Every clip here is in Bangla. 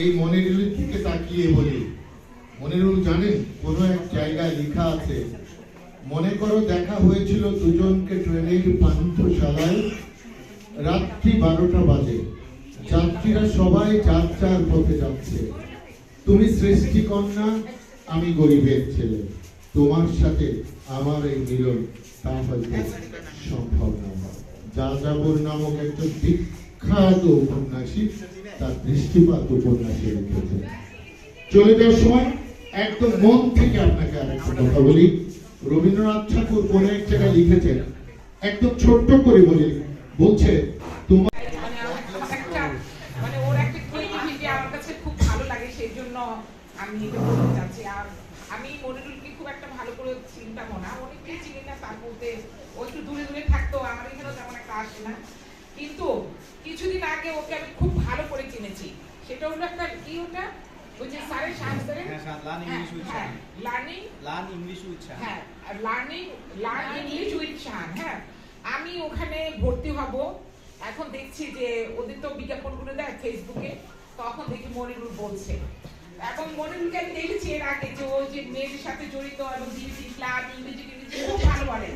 এই মনিরুলের দিকে তাকিয়ে বলি, মনিরুল জানেন কোনো এক জায়গায় লেখা আছে, মনে করো দেখা হয়েছিল দুজনকে ট্রেনের পান্থশালায় রাত্রি বারোটা বাজে। যাত্রীরা সবাই যার যার পথে যাচ্ছে। তুমি সৃষ্টিকন্যা, আমি গরিবের ছেলে। তোমার সাথে আমার এই মিলন, তা হয়তো সম্ভব না। যা যাবর নামক একজন বিখ্যাত উপন্যাসী তার দৃষ্টিপাত উপন্যাসে লিখেছে চলে যাওয়ার সময় একদম মন থেকে আপনাকে আরেকটা কথা বলি। রবীন্দ্রনাথ ঠাকুর কোন এক জায়গায় লিখেছেন, একদম ছোট্ট করে বলি, বলছে, তোমার মানে মানে আর চিন্তাম না। অনেককে চিনি না, তার মধ্যে ও একটু দূরে দূরে থাকতো, আমার এখানেও তেমন একটা আসে না। কিন্তু কিছুদিন আগে ওকে আমি খুব ভালো করে চিনেছি। সেটা হলো একটা কি ওটা? ওই যে হ্যাঁ। লার্নিং লার্ন ইংলিশ হ্যাঁ লার্নিং লার্ন ইংলিশ হ্যাঁ আমি ওখানে ভর্তি হব। এখন দেখছি যে ওদের তো বিজ্ঞাপনগুলো দেয় ফেসবুকে তখন দেখি মনিরুল বলছে। এবং মনিরুলকে আমি দেখেছি এর আগে যে ও যে মেয়েদের সাথে জড়িত এবং ক্লাব ইংরেজি খুব ভালো বলে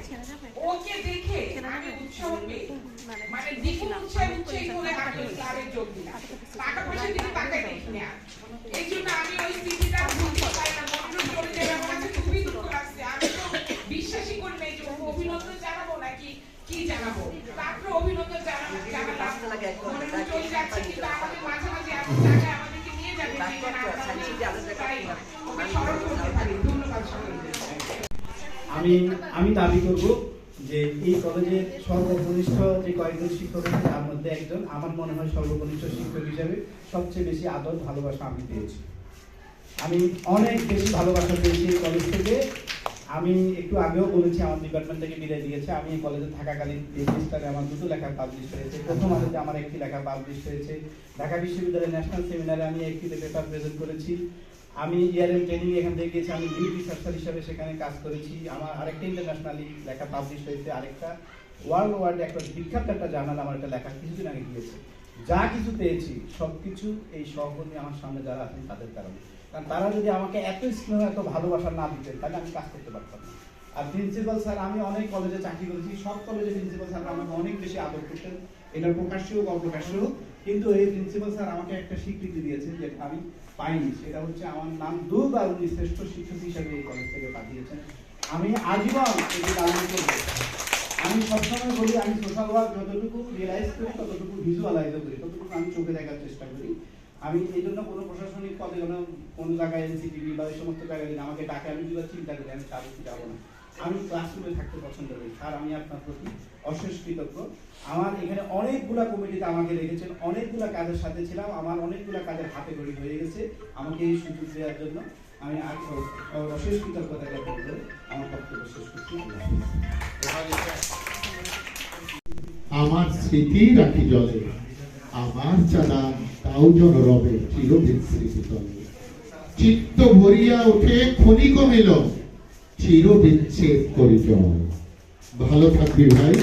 ওকে দেখে না এই জন্য আমি ওই স্মৃতিটা ভুলতে পারি না মনিরুল চলে যাবে আমার কাছে খুবই দুঃখ লাগছে। আমি তো বিশ্বাসই করি না যে অভিনন্দন জানাব নাকি কি জানাব? তারপরে অভিনন্দন জানাব জানালাম। মনিরুল চলে যাচ্ছে কিন্তু আমাদের মাঝে মাঝে এমন জায়গায় আমাদেরকে নিয়ে যাবে যেখানে আমরা তাই ওকে স্মরণ করতে পারি। ধন্যবাদ আমি আমি দাবি করব যে এই কলেজের সর্বকনিষ্ঠ যে কয়েকজন শিক্ষক আছে, তার মধ্যে একজন আমার মনে হয় সর্বকনিষ্ঠ শিক্ষক হিসাবে সবচেয়ে বেশি আদর, ভালোবাসা আমি পেয়েছি। আমি অনেক বেশি ভালোবাসা পেয়েছি এই কলেজ থেকে। আমি একটু আগেও বলেছি, আমার ডিপার্টমেন্ট থেকে বিদায় দিয়েছে। আমি এই কলেজে থাকাকালীন সেমিস্টারে আমার দুটো লেখা পাবলিশ হয়েছে। প্রথম আলোতে আমার একটি লেখা পাবলিশ হয়েছে। ঢাকা বিশ্ববিদ্যালয়ের ন্যাশনাল সেমিনারে আমি একটি পেপার প্রেজেন্ট করেছি। আমি ইয়ারএম ট্রেনিং এখান থেকে গিয়েছি, আমি লিড রিসার্চার হিসেবে সেখানে কাজ করেছি। আমার আরেকটা ইন্টারন্যাশনালি লেখা পাবলিশ হয়েছে, আরেকটা ওয়ার্ল্ড ওয়ার্ল্ড একটা বিখ্যাত একটা জার্নাল আমার একটা লেখা কিছুদিন আগে গিয়েছে। যা কিছু পেয়েছি সব কিছু এই সহকর্মী আমার সামনে যারা আছেন তাদের কারণে। কারণ তারা যদি আমাকে এত স্নেহ, এত ভালোবাসা না দিতেন, তাহলে আমি কাজ করতে পারতাম না। আর প্রিন্সিপাল স্যার আমি অনেক কলেজে চাকরি করেছি, সব কলেজে প্রিন্সিপাল স্যার আমাকে অনেক বেশি আদর করতেন। এটা প্রকাশ্য হোক, অপ্রকাশ্য হোক কিন্তু এই প্রিন্সিপাল স্যার আমাকে একটা স্বীকৃতি দিয়েছেন যেটা আমি পাইনি। সেটা হচ্ছে আমার নাম দুবার উনি শ্রেষ্ঠ শিক্ষক হিসেবে এই কলেজ থেকে পাঠিয়েছেন। আমি আজীবন এটি পালন করব। আমি সবসময় বলি, আমি সোশ্যাল ওয়ার্ক যতটুকু রিয়েলাইজ করি, ততটুকু ভিজুয়ালাইজও করি, ততটুকু আমি চোখে দেখার চেষ্টা করি। আমি এই জন্য কোনো প্রশাসনিক পদে যেন কোনো জায়গায় এনসিটিভি বা এই সমস্ত জায়গায় যদি আমাকে ডাকে, আমি যদি চিন্তা করি, আমি তার যাব না। আমি ক্লাসরুমে থাকতে পছন্দ করি। স্যার, আমি আপনার প্রতি অশেষ কৃতজ্ঞ। আমার এখানে অনেকগুলা কমিটিতে আমাকে রেখেছেন, অনেকগুলা কাজের সাথে ছিলাম, আমার অনেকগুলা কাজের হাতে গড়ি হয়ে গেছে। আমাকে এই সুযোগ দেওয়ার জন্য আমি অশেষ কৃতজ্ঞতা জ্ঞাপন করে আমার বক্তব্য শেষ করছি। আমার স্মৃতি রাখি জলে, আমার চালা তাও জন রবে চিরদিন স্মৃতি তলে। চিত্ত ভরিয়া ওঠে ক্ষণিক মিলন চিরবিচ্ছেদ করি জল ভালো থাকবি ভাই।